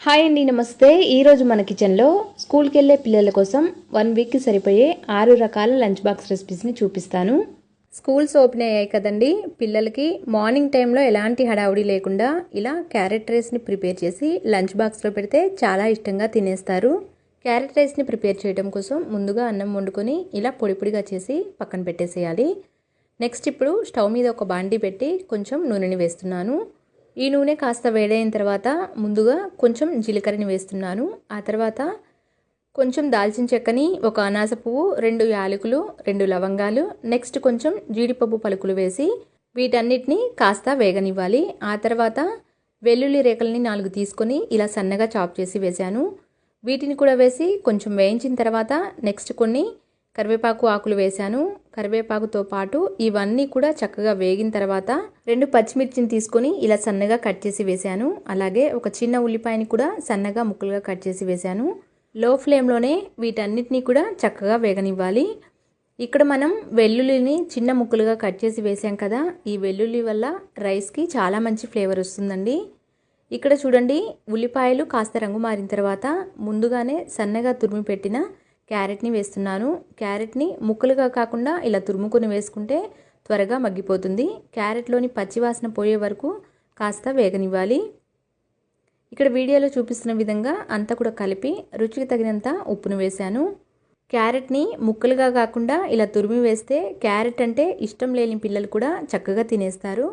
Hi అండి నమస్తే. ఈరోజు మన కిచెన్లో స్కూల్కి వెళ్ళే పిల్లల కోసం వన్ వీక్కి సరిపోయే ఆరు రకాల లంచ్ బాక్స్ రెసిపీస్ని చూపిస్తాను. స్కూల్స్ ఓపెన్ అయ్యాయి కదండి. పిల్లలకి మార్నింగ్ టైంలో ఎలాంటి హడావుడి లేకుండా ఇలా క్యారెట్ రైస్ని ప్రిపేర్ చేసి లంచ్ బాక్స్లో పెడితే చాలా ఇష్టంగా తినేస్తారు. క్యారెట్ రైస్ని ప్రిపేర్ చేయడం కోసం ముందుగా అన్నం వండుకొని ఇలా పొడి పొడిగా చేసి పక్కన పెట్టేసేయాలి. నెక్స్ట్ ఇప్పుడు స్టవ్ మీద ఒక బాండీ పెట్టి కొంచెం నూనెని వేస్తున్నాను. ఈ నూనె కాస్త వేడైన తర్వాత ముందుగా కొంచెం జీలకర్రని వేస్తున్నాను. ఆ తర్వాత కొంచెం దాల్చిన చెక్కని ఒక అనాస పువ్వు రెండు యాలకులు రెండు లవంగాలు నెక్స్ట్ కొంచెం జీడిపప్పు పలుకులు వేసి వీటన్నిటిని కాస్త వేగనివ్వాలి. ఆ తర్వాత వెల్లుల్లి రేకల్ని నాలుగు తీసుకొని ఇలా సన్నగా చాప్ చేసి వేశాను. వీటిని కూడా వేసి కొంచెం వేయించిన తర్వాత నెక్స్ట్ కొన్ని కరివేపాకు ఆకులు వేశాను. కరివేపాకుతో పాటు ఇవన్నీ కూడా చక్కగా వేగిన తర్వాత రెండు పచ్చిమిర్చిని తీసుకొని ఇలా సన్నగా కట్ చేసి వేశాను. అలాగే ఒక చిన్న ఉల్లిపాయని కూడా సన్నగా ముక్కలుగా కట్ చేసి వేశాను. లో ఫ్లేమ్లోనే వీటన్నిటిని కూడా చక్కగా వేగనివ్వాలి. ఇక్కడ మనం వెల్లుల్లిని చిన్న ముక్కలుగా కట్ చేసి వేసాం కదా ఈ వెల్లుల్లి వల్ల రైస్కి చాలా మంచి ఫ్లేవర్ వస్తుందండి. ఇక్కడ చూడండి ఉల్లిపాయలు కాస్త రంగు మారిన తర్వాత ముందుగానే సన్నగా తురిమి పెట్టిన క్యారెట్ని వేస్తున్నాను. క్యారెట్ని ముక్కలుగా కాకుండా ఇలా తురుముకొని వేసుకుంటే త్వరగా మగ్గిపోతుంది. క్యారెట్లోని పచ్చివాసన పోయే వరకు కాస్త వేగనివ్వాలి. ఇక్కడ వీడియోలో చూపిస్తున్న విధంగా అంతా కూడా కలిపి రుచికి తగినంత ఉప్పును వేశాను. క్యారెట్ని ముక్కలుగా కాకుండా ఇలా తురిమి వేస్తే క్యారెట్ అంటే ఇష్టం లేని పిల్లలు కూడా చక్కగా తినేస్తారు.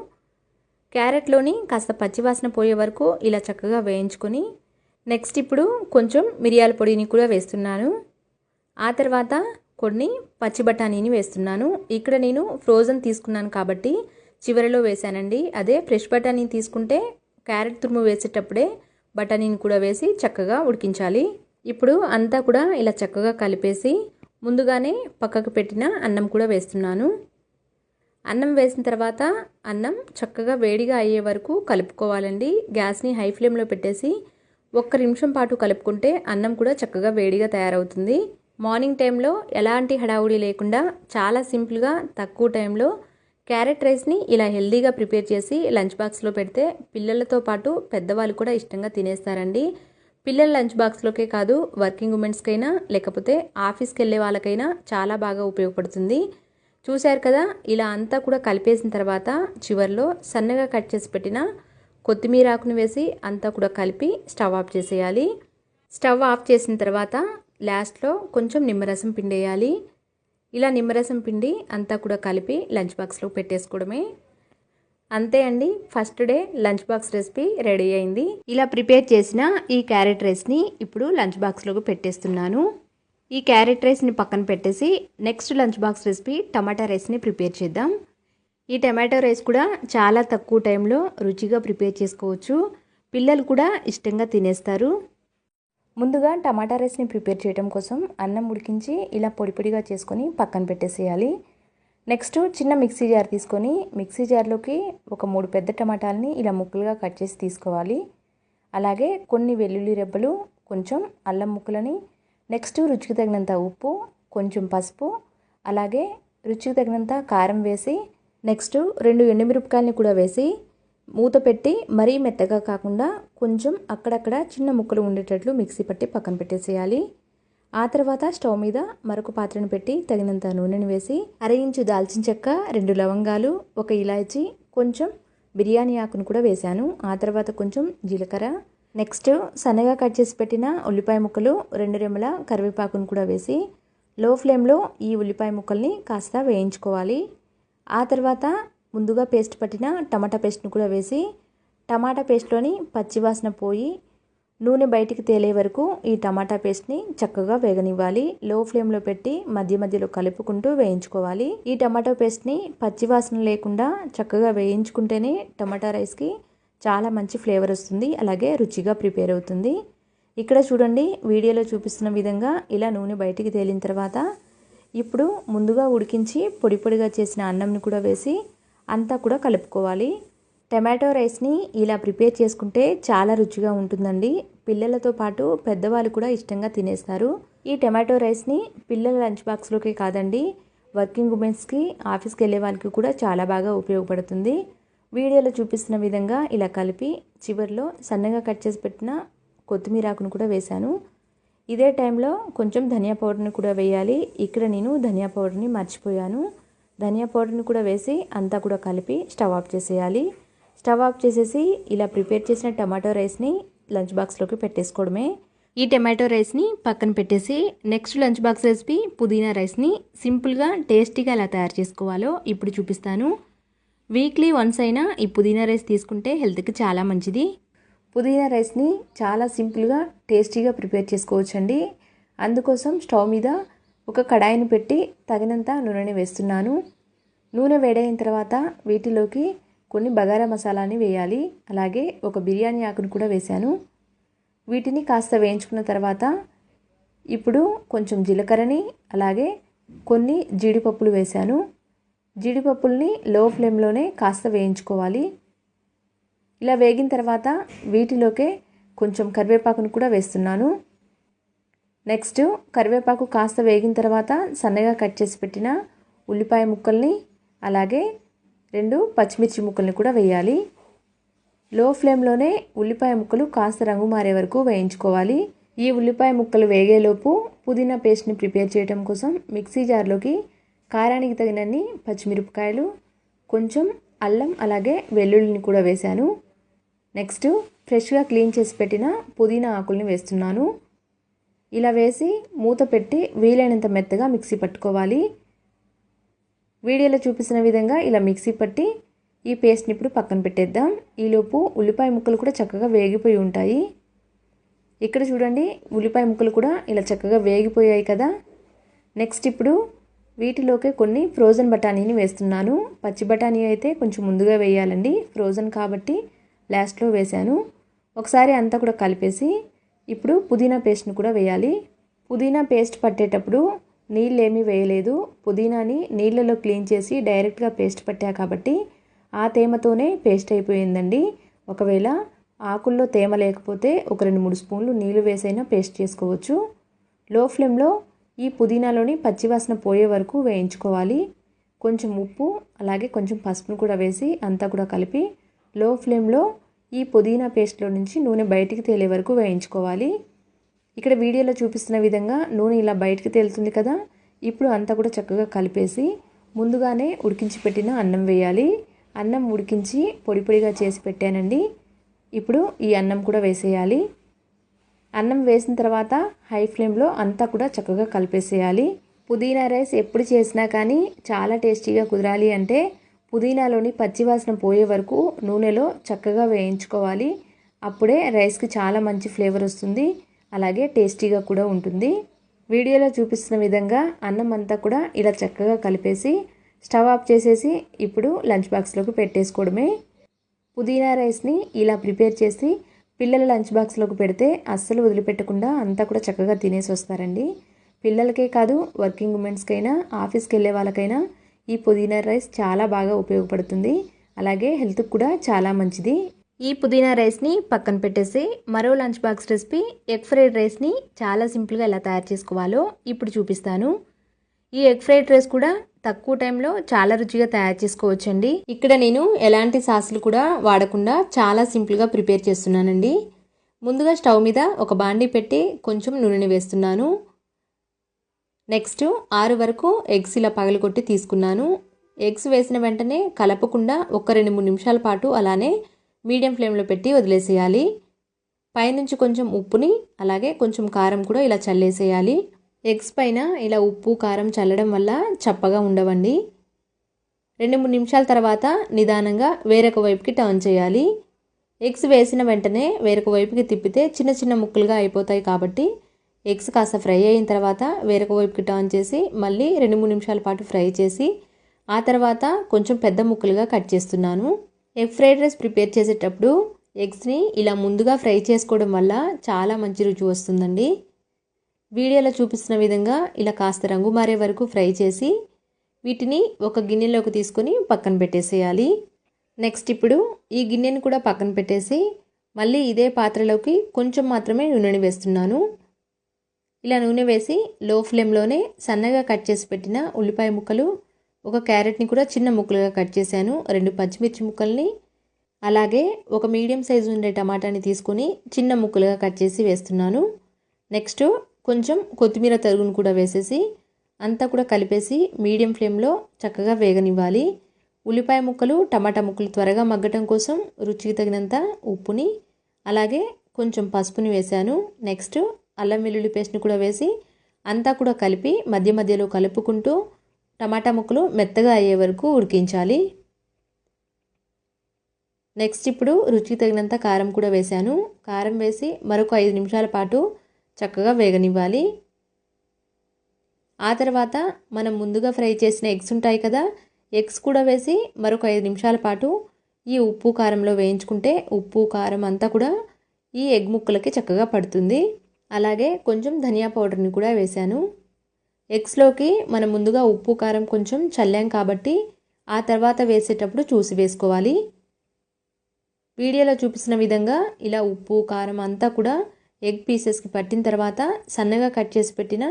క్యారెట్లోని కాస్త పచ్చివాసన పోయే వరకు ఇలా చక్కగా వేయించుకొని నెక్స్ట్ ఇప్పుడు కొంచెం మిరియాల పొడిని కూడా వేస్తున్నాను. ఆ తర్వాత కొన్ని పచ్చి బఠానీని వేస్తున్నాను. ఇక్కడ నేను ఫ్రోజన్ తీసుకున్నాను కాబట్టి చివరిలో వేశానండి. అదే ఫ్రెష్ బఠానీ తీసుకుంటే క్యారెట్ తురుము వేసేటప్పుడే బఠానీని కూడా వేసి చక్కగా ఉడికించాలి. ఇప్పుడు అంతా కూడా ఇలా చక్కగా కలిపేసి ముందుగానే పక్కకు పెట్టిన అన్నం కూడా వేస్తున్నాను. అన్నం వేసిన తర్వాత అన్నం చక్కగా వేడిగా అయ్యే వరకు కలుపుకోవాలండి. గ్యాస్ని హై ఫ్లేమ్లో పెట్టేసి ఒక్క నిమిషం పాటు కలుపుకుంటే అన్నం కూడా చక్కగా వేడిగా తయారవుతుంది. మార్నింగ్ టైంలో ఎలాంటి హడావుడి లేకుండా చాలా సింపుల్గా తక్కువ టైంలో క్యారెట్ రైస్ని ఇలా హెల్దీగా ప్రిపేర్ చేసి లంచ్ బాక్స్లో పెడితే పిల్లలతో పాటు పెద్దవాళ్ళు కూడా ఇష్టంగా తినేస్తారండి. పిల్లల లంచ్ బాక్స్లోకే కాదు వర్కింగ్ ఉమెన్స్కైనా లేకపోతే ఆఫీస్కి వెళ్ళే వాళ్ళకైనా చాలా బాగా ఉపయోగపడుతుంది. చూశారు కదా ఇలా అంతా కూడా కలిపేసిన తర్వాత చివరిలో సన్నగా కట్ చేసి పెట్టిన కొత్తిమీర ఆకును వేసి అంతా కూడా కలిపి స్టవ్ ఆఫ్ చేసేయాలి. స్టవ్ ఆఫ్ చేసిన తర్వాత లాస్ట్లో కొంచెం నిమ్మరసం పిండేయాలి. ఇలా నిమ్మరసం పిండి అంతా కూడా కలిపి లంచ్ బాక్స్లో పెట్టేసుకోవడమే. అంతే అండి first day lunch box recipe ready అయింది. ఇలా ప్రిపేర్ చేసిన ఈ క్యారెట్ రైస్ని ఇప్పుడు లంచ్ బాక్స్లోకి పెట్టేస్తున్నాను. ఈ క్యారెట్ రైస్ని పక్కన పెట్టేసి నెక్స్ట్ లంచ్ బాక్స్ రెసిపీ టమాటా రైస్ని ప్రిపేర్ చేద్దాం. ఈ టమాటో రైస్ కూడా చాలా తక్కువ టైంలో రుచిగా ప్రిపేర్ చేసుకోవచ్చు. పిల్లలు కూడా ఇష్టంగా తినేస్తారు. ముందుగా టమాటా రైస్ని ప్రిపేర్ చేయడం కోసం అన్నం ఉడికించి ఇలా పొడి పొడిగా చేసుకొని పక్కన పెట్టేసేయాలి. నెక్స్ట్ చిన్న మిక్సీ జార్ తీసుకొని మిక్సీ జార్లోకి ఒక మూడు పెద్ద టమాటాలని ఇలా ముక్కలుగా కట్ చేసి తీసుకోవాలి. అలాగే కొన్ని వెల్లుల్లి రెబ్బలు కొంచెం అల్లం ముక్కలని నెక్స్ట్ రుచికి తగినంత ఉప్పు కొంచెం పసుపు అలాగే రుచికి తగినంత కారం వేసి నెక్స్ట్ రెండు ఎండుమిరపకాయలని కూడా వేసి మూత పెట్టి మరీ మెత్తగా కాకుండా కొంచెం అక్కడక్కడ చిన్న ముక్కలు ఉండేటట్లు మిక్సీ పట్టి పక్కన పెట్టేసేయాలి. ఆ తర్వాత స్టవ్ మీద మరొక పాత్రను పెట్టి తగినంత నూనెను వేసి అర ఇంచు దాల్చిన చెక్క రెండు లవంగాలు ఒక ఇలాచి కొంచెం బిర్యానీ ఆకును కూడా వేశాను. ఆ తర్వాత కొంచెం జీలకర్ర. నెక్స్ట్ సన్నగా కట్ చేసి పెట్టిన ఉల్లిపాయ ముక్కలు రెండు రెమ్మల కరివేపాకును కూడా వేసి లో ఫ్లేమ్లో ఈ ఉల్లిపాయ ముక్కల్ని కాస్త వేయించుకోవాలి. ఆ తర్వాత ముందుగా పేస్ట్ పట్టిన టమాటా పేస్ట్ని కూడా వేసి టమాటా పేస్ట్లోని పచ్చివాసన పోయి నూనె బయటికి తేలే వరకు ఈ టమాటా పేస్ట్ని చక్కగా వేగనివ్వాలి. లో ఫ్లేమ్లో పెట్టి మధ్య మధ్యలో కలుపుకుంటూ వేయించుకోవాలి. ఈ టమాటా పేస్ట్ని పచ్చివాసన లేకుండా చక్కగా వేయించుకుంటేనే టమాటా రైస్కి చాలా మంచి ఫ్లేవర్ వస్తుంది. అలాగే రుచిగా ప్రిపేర్ అవుతుంది. ఇక్కడ చూడండి వీడియోలో చూపిస్తున్న విధంగా ఇలా నూనె బయటికి తేలిన తర్వాత ఇప్పుడు ముందుగా ఉడికించి పొడి పొడిగా చేసిన అన్నంని కూడా వేసి అంతా కూడా కలుపుకోవాలి. టమాటో రైస్ని ఇలా ప్రిపేర్ చేసుకుంటే చాలా రుచిగా ఉంటుందండి. పిల్లలతో పాటు పెద్దవాళ్ళు కూడా ఇష్టంగా తినేస్తారు. ఈ టమాటో రైస్ని పిల్లల లంచ్ బాక్స్లోకి కాదండి వర్కింగ్ ఉమెన్స్కి ఆఫీస్కి వెళ్ళే వాళ్ళకి కూడా చాలా బాగా ఉపయోగపడుతుంది. వీడియోలో చూపిస్తున్న విధంగా ఇలా కలిపి చివరిలో సన్నగా కట్ చేసి పెట్టిన కొత్తిమీర ఆకును కూడా వేశాను. ఇదే టైంలో కొంచెం ధనియా పౌడర్ని కూడా వేయాలి. ఇక్కడ నేను ధనియా పౌడర్ని మర్చిపోయాను. ధనియా పౌడర్ని కూడా వేసి అంతా కూడా కలిపి స్టవ్ ఆఫ్ చేసేయాలి. స్టవ్ ఆఫ్ చేసేసి ఇలా ప్రిపేర్ చేసిన టమాటో రైస్ని లంచ్ బాక్స్లోకి పెట్టేసుకోవడమే. ఈ టమాటో రైస్ని పక్కన పెట్టేసి నెక్స్ట్ లంచ్ బాక్స్ రెసిపీ పుదీనా రైస్ని సింపుల్గా టేస్టీగా ఎలా తయారు చేసుకోవాలో ఇప్పుడు చూపిస్తాను. వీక్లీ వన్స్ అయినా ఈ పుదీనా రైస్ తీసుకుంటే హెల్త్కి చాలా మంచిది. పుదీనా రైస్ని చాలా సింపుల్గా టేస్టీగా ప్రిపేర్ చేసుకోవచ్చండి. అందుకోసం స్టవ్ మీద ఒక కడాయిని పెట్టి తగినంత నూనెని వేస్తున్నాను. నూనె వేడైన తర్వాత వీటిలోకి కొన్ని బగారా మసాలాని వేయాలి. అలాగే ఒక బిర్యానీ ఆకును కూడా వేశాను. వీటిని కాస్త వేయించుకున్న తర్వాత ఇప్పుడు కొంచెం జీలకర్రని అలాగే కొన్ని జీడిపప్పులు వేశాను. జీడిపప్పుల్ని లో ఫ్లేమ్లోనే కాస్త వేయించుకోవాలి. ఇలా వేగిన తర్వాత వీటిలోకే కొంచెం కరివేపాకును కూడా వేస్తున్నాను. నెక్స్ట్ కరివేపాకు కాస్త వేగిన తర్వాత సన్నగా కట్ చేసి పెట్టిన ఉల్లిపాయ ముక్కల్ని అలాగే రెండు పచ్చిమిర్చి ముక్కల్ని కూడా వేయాలి. లో ఫ్లేమ్లోనే ఉల్లిపాయ ముక్కలు కాస్త రంగు మారే వరకు వేయించుకోవాలి. ఈ ఉల్లిపాయ ముక్కలు వేగేలోపు పుదీనా పేస్ట్ని ప్రిపేర్ చేయడం కోసం మిక్సీ జార్లోకి కారానికి తగినన్ని పచ్చిమిరపకాయలు కొంచెం అల్లం అలాగే వెల్లుల్లిని కూడా వేశాను. నెక్స్ట్ ఫ్రెష్గా క్లీన్ చేసి పెట్టిన పుదీనా ఆకుల్ని వేస్తున్నాను. ఇలా వేసి మూత పెట్టి వీలైనంత మెత్తగా మిక్సీ పట్టుకోవాలి. వీడియోలో చూపిస్తున్న విధంగా ఇలా మిక్సీ పట్టి ఈ పేస్ట్ని ఇప్పుడు పక్కన పెట్టేద్దాం. ఈలోపు ఉల్లిపాయ ముక్కలు కూడా చక్కగా వేగిపోయి ఉంటాయి. ఇక్కడ చూడండి ఉల్లిపాయ ముక్కలు కూడా ఇలా చక్కగా వేగిపోయాయి కదా. నెక్స్ట్ ఇప్పుడు వీటిలోకి కొన్ని ఫ్రోజన్ బఠానీని వేస్తున్నాను. పచ్చి బఠానీ అయితే కొంచెం ముందుగా వేయాలండి. ఫ్రోజన్ కాబట్టి లాస్ట్లో వేశాను. ఒకసారి అంతా కూడా కలిపేసి ఇప్పుడు పుదీనా పేస్ట్ని కూడా వేయాలి. పుదీనా పేస్ట్ పట్టేటప్పుడు నీళ్ళు ఏమీ వేయలేదు. పుదీనాని నీళ్ళలో క్లీన్ చేసి డైరెక్ట్గా పేస్ట్ పట్టా కాబట్టి ఆ తేమతోనే పేస్ట్ అయిపోయిందండి. ఒకవేళ ఆకుల్లో తేమ లేకపోతే ఒక రెండు మూడు స్పూన్లు నీళ్ళు వేసైనా పేస్ట్ చేసుకోవచ్చు. లో ఫ్లేమ్లో ఈ పుదీనాలోని పచ్చివాసన పోయే వరకు వేయించుకోవాలి. కొంచెం ఉప్పు అలాగే కొంచెం పసుపును కూడా వేసి అంతా కూడా కలిపి లో ఫ్లేమ్లో ఈ పుదీనా పేస్ట్లో నుంచి నూనె బయటికి తేలే వరకు వేయించుకోవాలి. ఇక్కడ వీడియోలో చూపిస్తున్న విధంగా నూనె ఇలా బయటికి తేలుతుంది కదా ఇప్పుడు అంతా కూడా చక్కగా కలిపేసి ముందుగానే ఉడికించి పెట్టిన అన్నం వేయాలి. అన్నం ఉడికించి పొడి పొడిగా చేసి పెట్టానండి. ఇప్పుడు ఈ అన్నం కూడా వేసేయాలి. అన్నం వేసిన తర్వాత హై ఫ్లేమ్లో అంతా కూడా చక్కగా కలిపేసేయాలి. పుదీనా రైస్ ఎప్పుడు చేసినా కానీ చాలా టేస్టీగా కుదరాలి అంటే పుదీనాలోని పచ్చివాసన పోయే వరకు నూనెలో చక్కగా వేయించుకోవాలి. అప్పుడే రైస్కి చాలా మంచి ఫ్లేవర్ వస్తుంది. అలాగే టేస్టీగా కూడా ఉంటుంది. వీడియోలో చూపిస్తున్న విధంగా అన్నం అంతా కూడా ఇలా చక్కగా కలిపేసి స్టవ్ ఆఫ్ చేసేసి ఇప్పుడు లంచ్ బాక్స్లోకి పెట్టేసుకోవడమే. పుదీనా రైస్ని ఇలా ప్రిపేర్ చేసి పిల్లల లంచ్ బాక్స్లోకి పెడితే అస్సలు వదిలిపెట్టకుండా అంతా కూడా చక్కగా తినేసి వస్తారండి. పిల్లలకే కాదు వర్కింగ్ ఉమెన్స్కైనా ఆఫీస్కి వెళ్ళే వాళ్ళకైనా ఈ పుదీనా రైస్ చాలా బాగా ఉపయోగపడుతుంది. అలాగే హెల్త్కి కూడా చాలా మంచిది. ఈ పుదీనా రైస్ని పక్కన పెట్టేసి మరో lunch box recipe egg fried రైస్ని చాలా సింపుల్గా ఎలా తయారు చేసుకోవాలో ఇప్పుడు చూపిస్తాను. ఈ ఎగ్ ఫ్రైడ్ రైస్ కూడా తక్కువ టైంలో చాలా రుచిగా తయారు చేసుకోవచ్చండి. ఇక్కడ నేను ఎలాంటి సాసులు కూడా వాడకుండా చాలా సింపుల్గా ప్రిపేర్ చేస్తున్నానండి. ముందుగా స్టవ్ మీద ఒక బాండీ పెట్టి కొంచెం నూనెని వేస్తున్నాను. నెక్స్ట్ ఆరు వరకు ఎగ్స్ ఇలా పగలగొట్టి తీసుకున్నాను. ఎగ్స్ వేసిన వెంటనే కలపకుండా ఒక రెండు మూడు నిమిషాల పాటు అలానే మీడియం ఫ్లేమ్లో పెట్టి వదిలేసేయాలి. పైనుంచి కొంచెం ఉప్పుని అలాగే కొంచెం కారం కూడా ఇలా చల్లేసేయాలి. ఎగ్స్ పైన ఇలా ఉప్పు కారం చల్లడం వల్ల చప్పగా ఉండవండి. రెండు మూడు నిమిషాల తర్వాత నిదానంగా వేరొక వైపుకి టర్న్ చేయాలి. ఎగ్స్ వేసిన వెంటనే వేరొక వైపుకి తిప్పితే చిన్న చిన్న ముక్కలుగా అయిపోతాయి కాబట్టి ఎగ్స్ కాస్త ఫ్రై అయిన తర్వాత వేరొక వైపుకి టర్న్ చేసి మళ్ళీ రెండు మూడు నిమిషాల పాటు ఫ్రై చేసి ఆ తర్వాత కొంచెం పెద్ద ముక్కలుగా కట్ చేస్తున్నాను. ఎగ్ ఫ్రైడ్ రైస్ ప్రిపేర్ చేసేటప్పుడు ఎగ్స్ని ఇలా ముందుగా ఫ్రై చేసుకోవడం వల్ల చాలా మంచి రుచి వస్తుందండి. వీడియోలో చూపిస్తున్న విధంగా ఇలా కాస్త రంగు మారే వరకు ఫ్రై చేసి వీటిని ఒక గిన్నెలోకి తీసుకొని పక్కన పెట్టేసేయాలి. నెక్స్ట్ ఇప్పుడు ఈ గిన్నెని కూడా పక్కన పెట్టేసి మళ్ళీ ఇదే పాత్రలోకి కొంచెం మాత్రమే నూనెని వేస్తున్నాను. ఇలా నూనె వేసి లో ఫ్లేమ్లోనే సన్నగా కట్ చేసి పెట్టిన ఉల్లిపాయ ముక్కలు ఒక క్యారెట్ని కూడా చిన్న ముక్కలుగా కట్ చేశాను. రెండు పచ్చిమిర్చి ముక్కల్ని అలాగే ఒక మీడియం సైజు ఉండే టమాటాని తీసుకొని చిన్న ముక్కలుగా కట్ చేసి వేస్తున్నాను. నెక్స్ట్ కొంచెం కొత్తిమీర తరుగును కూడా వేసేసి అంతా కూడా కలిపేసి మీడియం ఫ్లేమ్లో చక్కగా వేగనివ్వాలి. ఉల్లిపాయ ముక్కలు టమాటా ముక్కలు త్వరగా మగ్గటం కోసం రుచికి తగినంత ఉప్పుని అలాగే కొంచెం పసుపుని వేశాను. నెక్స్ట్ అల్లం వెల్లుల్లి పేస్ట్ని కూడా వేసి అంతా కూడా కలిపి మధ్య మధ్యలో కలుపుకుంటూ టమాటా ముక్కలు మెత్తగా అయ్యే వరకు ఉడికించాలి. నెక్స్ట్ ఇప్పుడు రుచికి తగినంత కారం కూడా వేశాను కారం వేసి మరొక ఐదు నిమిషాల పాటు చక్కగా వేగనివ్వాలి. ఆ తర్వాత మనం ముందుగా ఫ్రై చేసిన ఎగ్స్ ఉంటాయి కదా ఎగ్స్ కూడా వేసి మరొక ఐదు నిమిషాల పాటు ఈ ఉప్పు కారంలో వేయించుకుంటే ఉప్పు కారం అంతా కూడా ఈ ఎగ్ ముక్కలకి చక్కగా పడుతుంది. అలాగే కొంచెం ధనియా పౌడర్ని కూడా వేశాను. ఎగ్స్లోకి మనం ముందుగా ఉప్పు కారం కొంచెం చల్లాం కాబట్టి ఆ తర్వాత వేసేటప్పుడు చూసి వేసుకోవాలి. వీడియోలో చూపించిన విధంగా ఇలా ఉప్పు కారం అంతా కూడా ఎగ్ పీసెస్కి పట్టిన తర్వాత సన్నగా కట్ చేసి పెట్టిన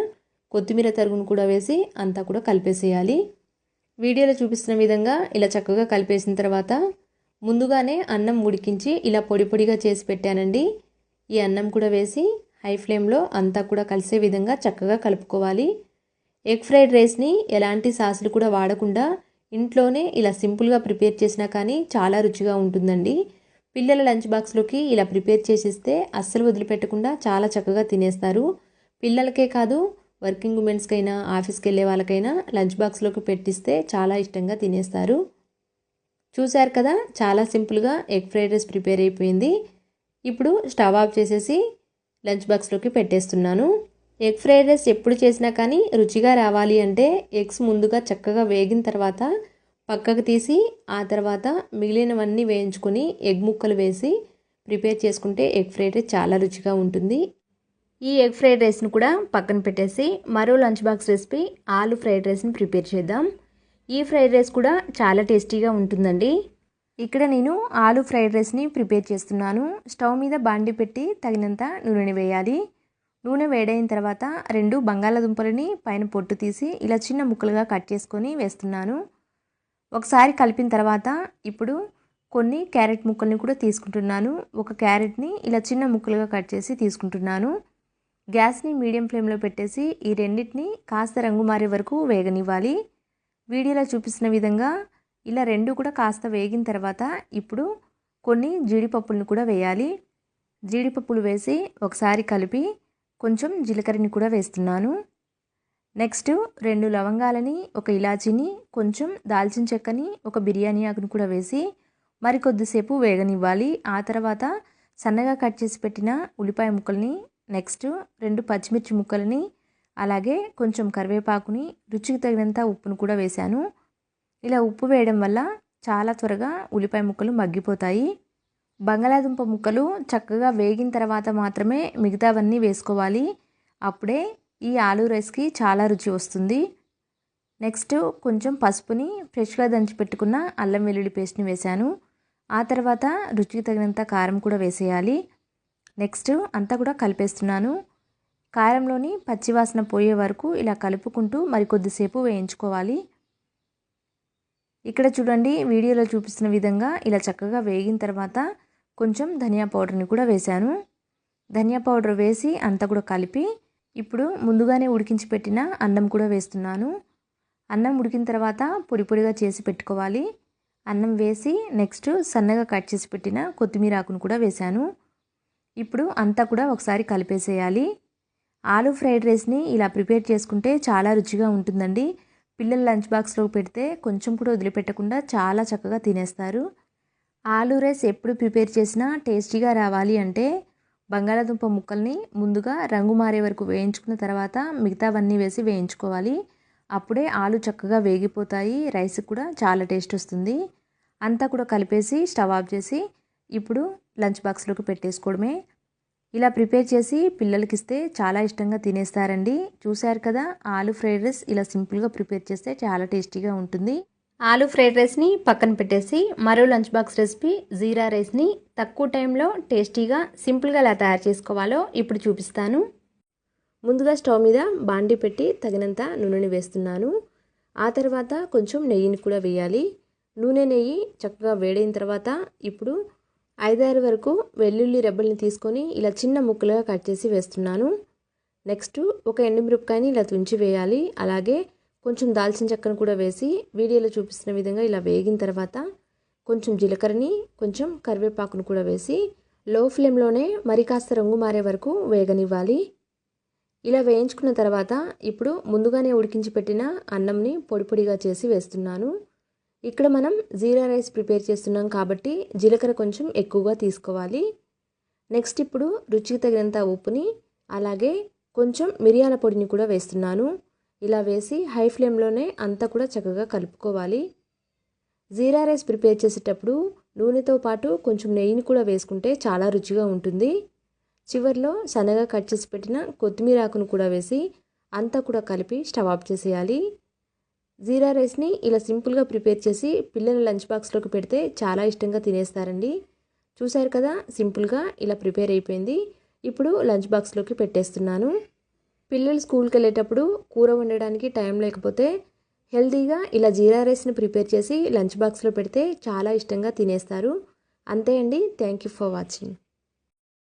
కొత్తిమీర తరుగును కూడా వేసి అంతా కూడా కలిపేసేయాలి. వీడియోలో చూపిస్తున్న విధంగా ఇలా చక్కగా కలిపేసిన తర్వాత ముందుగానే అన్నం ఉడికించి ఇలా పొడి పొడిగా చేసి పెట్టానండి. ఈ అన్నం కూడా వేసి హై ఫ్లేమ్లో అంతా కూడా కలిసే విధంగా చక్కగా కలుపుకోవాలి. ఎగ్ ఫ్రైడ్ రైస్ని ఎలాంటి సాసులు కూడా వాడకుండా ఇంట్లోనే ఇలా సింపుల్గా ప్రిపేర్ చేసినా కానీ చాలా రుచిగా ఉంటుందండి. పిల్లల లంచ్ బాక్స్లోకి ఇలా ప్రిపేర్ చేసిస్తే అస్సలు వదిలిపెట్టకుండా చాలా చక్కగా తినేస్తారు. పిల్లలకే కాదు వర్కింగ్ ఉమెన్స్కైనా ఆఫీస్కి వెళ్ళే వాళ్ళకైనా లంచ్ బాక్స్లోకి పెట్టిస్తే చాలా ఇష్టంగా తినేస్తారు. చూశారు కదా చాలా సింపుల్గా ఎగ్ ఫ్రైడ్ రైస్ ప్రిపేర్ అయిపోయింది. ఇప్పుడు స్టవ్ ఆఫ్ చేసేసి లంచ్ బాక్స్లోకి పెట్టేస్తున్నాను. ఎగ్ ఫ్రైడ్ రైస్ ఎప్పుడు చేసినా కానీ రుచిగా రావాలి అంటే ఎగ్స్ ముందుగా చక్కగా వేగిన తర్వాత పక్కకు తీసి ఆ తర్వాత మిగిలినవన్నీ వేయించుకొని ఎగ్ ముక్కలు వేసి ప్రిపేర్ చేసుకుంటే ఎగ్ ఫ్రైడ్ రైస్ చాలా రుచిగా ఉంటుంది. ఈ ఎగ్ ఫ్రైడ్ రైస్ని కూడా పక్కన పెట్టేసి మరో లంచ్ బాక్స్ రెసిపీ ఆలు ఫ్రైడ్ రైస్ని ప్రిపేర్ చేద్దాం. ఈ ఫ్రైడ్ రైస్ కూడా చాలా టేస్టీగా ఉంటుందండి. ఇక్కడ నేను ఆలు ఫ్రైడ్ రైస్ని ప్రిపేర్ చేస్తున్నాను. స్టవ్ మీద బాండి పెట్టి తగినంత నూనెని వేయాలి. నూనె వేడైన తర్వాత రెండు బంగాళాదుంపలని పైన పొట్టు తీసి ఇలా చిన్న ముక్కలుగా కట్ చేసుకొని వేస్తున్నాను. ఒకసారి కలిపిన తర్వాత ఇప్పుడు కొన్ని క్యారెట్ ముక్కల్ని కూడా తీసుకుంటున్నాను. ఒక క్యారెట్ని ఇలా చిన్న ముక్కలుగా కట్ చేసి తీసుకుంటున్నాను. గ్యాస్ని మీడియం ఫ్లేమ్లో పెట్టేసి ఈ రెండింటిని కాస్త రంగు మారే వరకు వేగనివ్వాలి. వీడియోలో చూపిస్తున్న విధంగా ఇలా రెండు కూడా కాస్త వేగిన తర్వాత ఇప్పుడు కొన్ని జీడిపప్పులను కూడా వేయాలి. జీడిపప్పులు వేసి ఒకసారి కలిపి కొంచెం జీలకర్రని కూడా వేస్తున్నాను. నెక్స్ట్ రెండు లవంగాలని ఒక ఇలాచీని కొంచెం దాల్చిన చెక్కని ఒక బిర్యానీ ఆకును కూడా వేసి మరి కొద్దిసేపు వేగనివ్వాలి. ఆ తర్వాత సన్నగా కట్ చేసి పెట్టిన ఉల్లిపాయ ముక్కల్ని నెక్స్ట్ రెండు పచ్చిమిర్చి ముక్కలని అలాగే కొంచెం కరివేపాకుని రుచికి తగినంత ఉప్పును కూడా వేశాను. ఇలా ఉప్పు వేయడం వల్ల చాలా త్వరగా ఉల్లిపాయ ముక్కలు మగ్గిపోతాయి. బంగాళాదుంప ముక్కలు చక్కగా వేగిన తర్వాత మాత్రమే మిగతావన్నీ వేసుకోవాలి. అప్పుడే ఈ ఆలూ రైస్కి చాలా రుచి వస్తుంది. నెక్స్ట్ కొంచెం పసుపుని ఫ్రెష్గా దంచి పెట్టుకున్న అల్లం వెల్లుల్లి పేస్ట్ని వేశాను. ఆ తర్వాత రుచికి తగినంత కారం కూడా వేసేయాలి. నెక్స్ట్ అంతా కూడా కలిపేస్తున్నాను. కారంలోని పచ్చివాసన పోయే వరకు ఇలా కలుపుకుంటూ మరి కొద్దిసేపు వేయించుకోవాలి. ఇక్కడ చూడండి వీడియోలో చూపిస్తున్న విధంగా ఇలా చక్కగా వేగిన తర్వాత కొంచెం ధనియా పౌడర్ని కూడా వేశాను. ధనియా పౌడర్ వేసి అంతా కూడా కలిపి ఇప్పుడు ముందుగానే ఉడికించి పెట్టిన అన్నం కూడా వేస్తున్నాను. అన్నం ఉడికిన తర్వాత పొడి పొడిగా చేసి పెట్టుకోవాలి. అన్నం వేసి నెక్స్ట్ సన్నగా కట్ చేసి పెట్టిన కొత్తిమీర ఆకును కూడా వేశాను. ఇప్పుడు అంతా కూడా ఒకసారి కలిపేసేయాలి. ఆలూ ఫ్రైడ్ రైస్ని ఇలా ప్రిపేర్ చేసుకుంటే చాలా రుచిగా ఉంటుందండి. పిల్లల లంచ్ బాక్స్లో పెడితే కొంచెం కూడా వదిలిపెట్టకుండా చాలా చక్కగా తినేస్తారు. ఆలూ రైస్ ఎప్పుడు ప్రిపేర్ చేసినా టేస్టీగా రావాలి అంటే బంగాళాదుంప ముక్కల్ని ముందుగా రంగు మారే వరకు వేయించుకున్న తర్వాత మిగతావన్నీ వేసి వేయించుకోవాలి. అప్పుడే ఆలు చక్కగా వేగిపోతాయి. రైస్ కూడా చాలా టేస్ట్ వస్తుంది. అంతా కూడా కలిపేసి స్టవ్ ఆఫ్ చేసి ఇప్పుడు లంచ్ బాక్స్లోకి పెట్టేసుకోవడమే. ఇలా ప్రిపేర్ చేసి పిల్లలకి ఇస్తే చాలా ఇష్టంగా తినేస్తారండి. చూశారు కదా ఆలు ఫ్రైడ్ రైస్ ఇలా సింపుల్గా ప్రిపేర్ చేస్తే చాలా టేస్టీగా ఉంటుంది. ఆలు ఫ్రైడ్ రైస్ని పక్కన పెట్టేసి మరో లంచ్ బాక్స్ రెసిపీ జీరా రైస్ని తక్కువ టైంలో టేస్టీగా సింపుల్గా ఎలా తయారు చేసుకోవాలో ఇప్పుడు చూపిస్తాను. ముందుగా స్టవ్ మీద బాండి పెట్టి తగినంత నూనెని వేస్తున్నాను. ఆ తర్వాత కొంచెం నెయ్యిని కూడా వేయాలి. నూనె నెయ్యి చక్కగా వేడైన తర్వాత ఇప్పుడు ఐదారు వరకు వెల్లుల్లి రెబ్బల్ని తీసుకొని ఇలా చిన్న ముక్కలుగా కట్ చేసి వేస్తున్నాను. నెక్స్ట్ ఒక ఎండుమిరపకాయని ఇలా తుంచి వేయాలి. అలాగే కొంచెం దాల్చిన చెక్కను కూడా వేసి వీడియోలో చూపిస్తున్న విధంగా ఇలా వేగిన తర్వాత కొంచెం జీలకర్రని కొంచెం కరివేపాకును కూడా వేసి లో ఫ్లేమ్లోనే మరి కాస్త రంగు మారే వరకు వేగనివ్వాలి. ఇలా వేయించుకున్న తర్వాత ఇప్పుడు ముందుగానే ఉడికించి పెట్టిన అన్నంని పొడి పొడిగా చేసి వేస్తున్నాను. ఇక్కడ మనం జీరా రైస్ ప్రిపేర్ చేస్తున్నాం కాబట్టి జీలకర్ర కొంచెం ఎక్కువగా తీసుకోవాలి. నెక్స్ట్ ఇప్పుడు రుచికి తగినంత ఉప్పుని అలాగే కొంచెం మిరియాల పొడిని కూడా వేస్తున్నాను. ఇలా వేసి హై ఫ్లేమ్లోనే అంతా కూడా చక్కగా కలుపుకోవాలి. జీరా రైస్ ప్రిపేర్ చేసేటప్పుడు నూనెతో పాటు కొంచెం నెయ్యిని కూడా వేసుకుంటే చాలా రుచిగా ఉంటుంది. చివరిలో సన్నగా కట్ చేసి పెట్టిన కొత్తిమీర ఆకును కూడా వేసి అంతా కూడా కలిపి స్టవ్ ఆఫ్ చేసేయాలి. జీరా రైస్ని ఇలా సింపుల్గా ప్రిపేర్ చేసి పిల్లల లంచ్ బాక్స్లోకి పెడితే చాలా ఇష్టంగా తినేస్తారండి. చూశారు కదా సింపుల్గా ఇలా ప్రిపేర్ అయిపోయింది. ఇప్పుడు లంచ్ బాక్స్లోకి పెట్టేస్తున్నాను. పిల్లలు స్కూల్కి వెళ్ళేటప్పుడు కూర వండడానికి టైం లేకపోతే హెల్తీగా ఇలా జీరా రైస్ని ప్రిపేర్ చేసి లంచ్ బాక్స్లో పెడితే చాలా ఇష్టంగా తినేస్తారు. అంతే అండి. Thank you for watching.